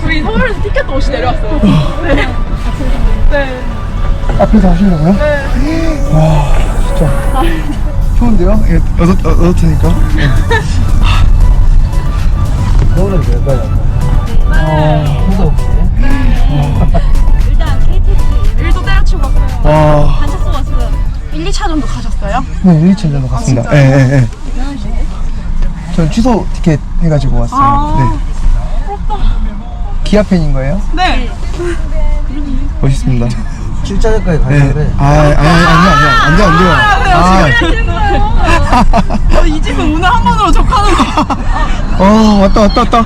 저희 서울에서 티켓도 없이 내려왔어요. 네. 네. 앞에서 하시려고요? 네. 와, 진짜. 좋은데요? 예, 어떻, 어, 어떻니까? 겨울은 될까요? 아, 혼자 없이. 일단 KTX 일도 때려치고 갔어요. 와, 네, 1차 정도 갔습니다. 예, 예, 예. 전 취소 티켓 해가지고 왔어요. 아. 네. 기아 팬인 거예요? 네. 멋있습니다. 7차전까지 네. 가는데. 아, 아니, 아니, 아니, 안 돼, 안 돼요. 아, 저이 집은 오늘 한 번으로 족하는 거. 아, 왔다, 왔다, 왔다. 오,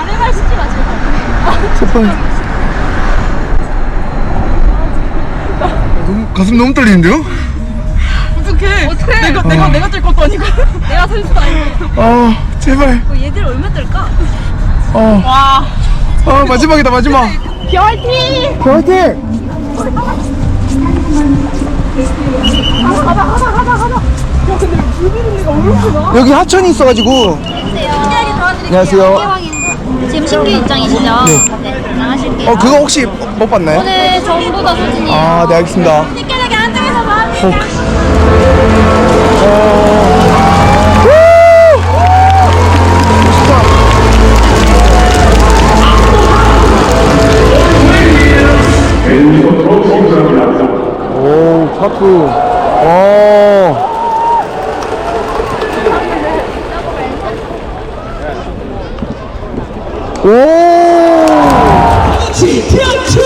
아래발 씻지 마세요. 제발. 너무, 가슴 너무 떨리는데요? 어떡해. 내가, 내가, 내가 뛸 것도 아니고. 내가 설 수도 아니고. 아, 제발. 뭐 얘들 얼마 뜰까? 어, 와. 아, 마지막이다, 마지막. 화이팅! 화이팅! 여기 하천이 있어가지고 신기하게 도와드릴게요. 안녕하세요. 지금 신규 입장이시죠? 네. 나가실게요. 어 그거 혹시 못 봤나요? 오늘 전부 다 사진이에요. 아네 알겠습니다 신기하게 한쪽에서 봐. 어, 오 파크 와 오! 화이팅!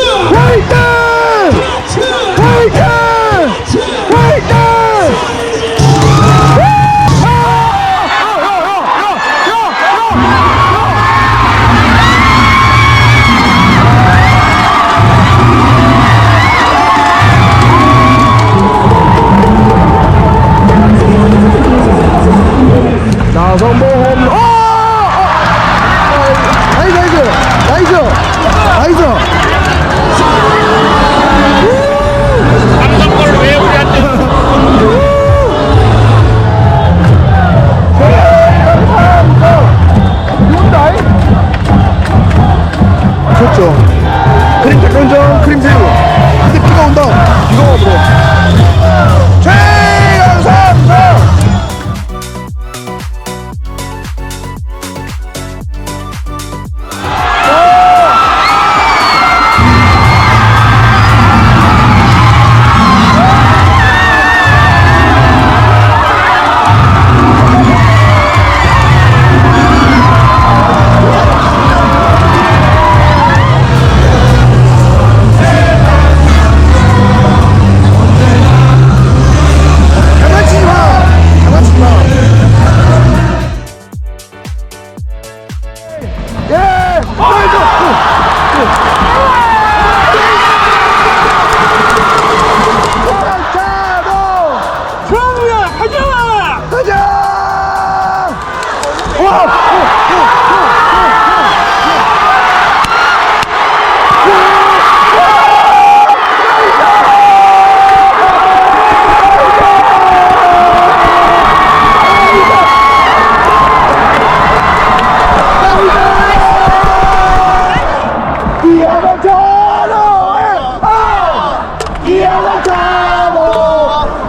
아! 차도!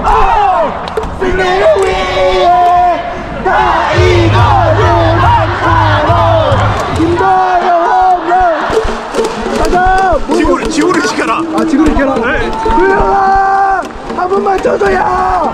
아! 승리를 위해 다 이거를 하고 김다영 홈런 가자 지구를 지구를 지켜라 아 지구를 지켜라 네 조용아 한 번만 쳐줘야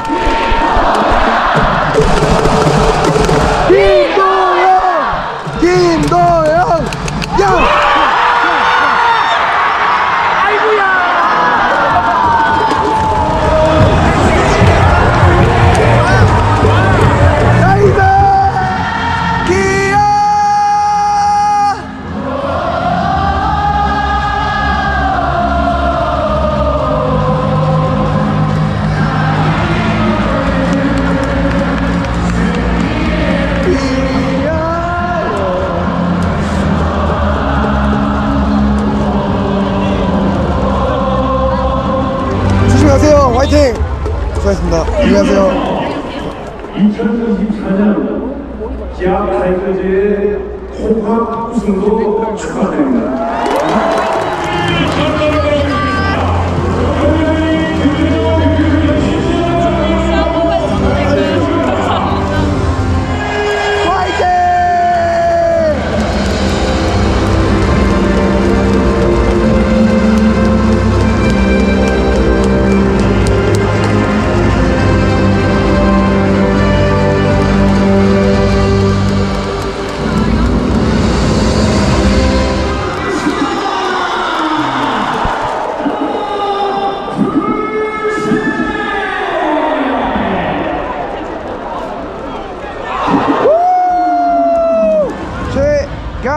2024년 지하 타이거즈의 통합 우승도 축하드립니다.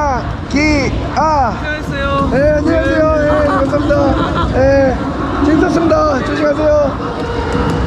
아, 기, 아. 안녕하세요. 네 안녕하세요. 네, 감사합니다. 네 재밌었습니다. 조심하세요.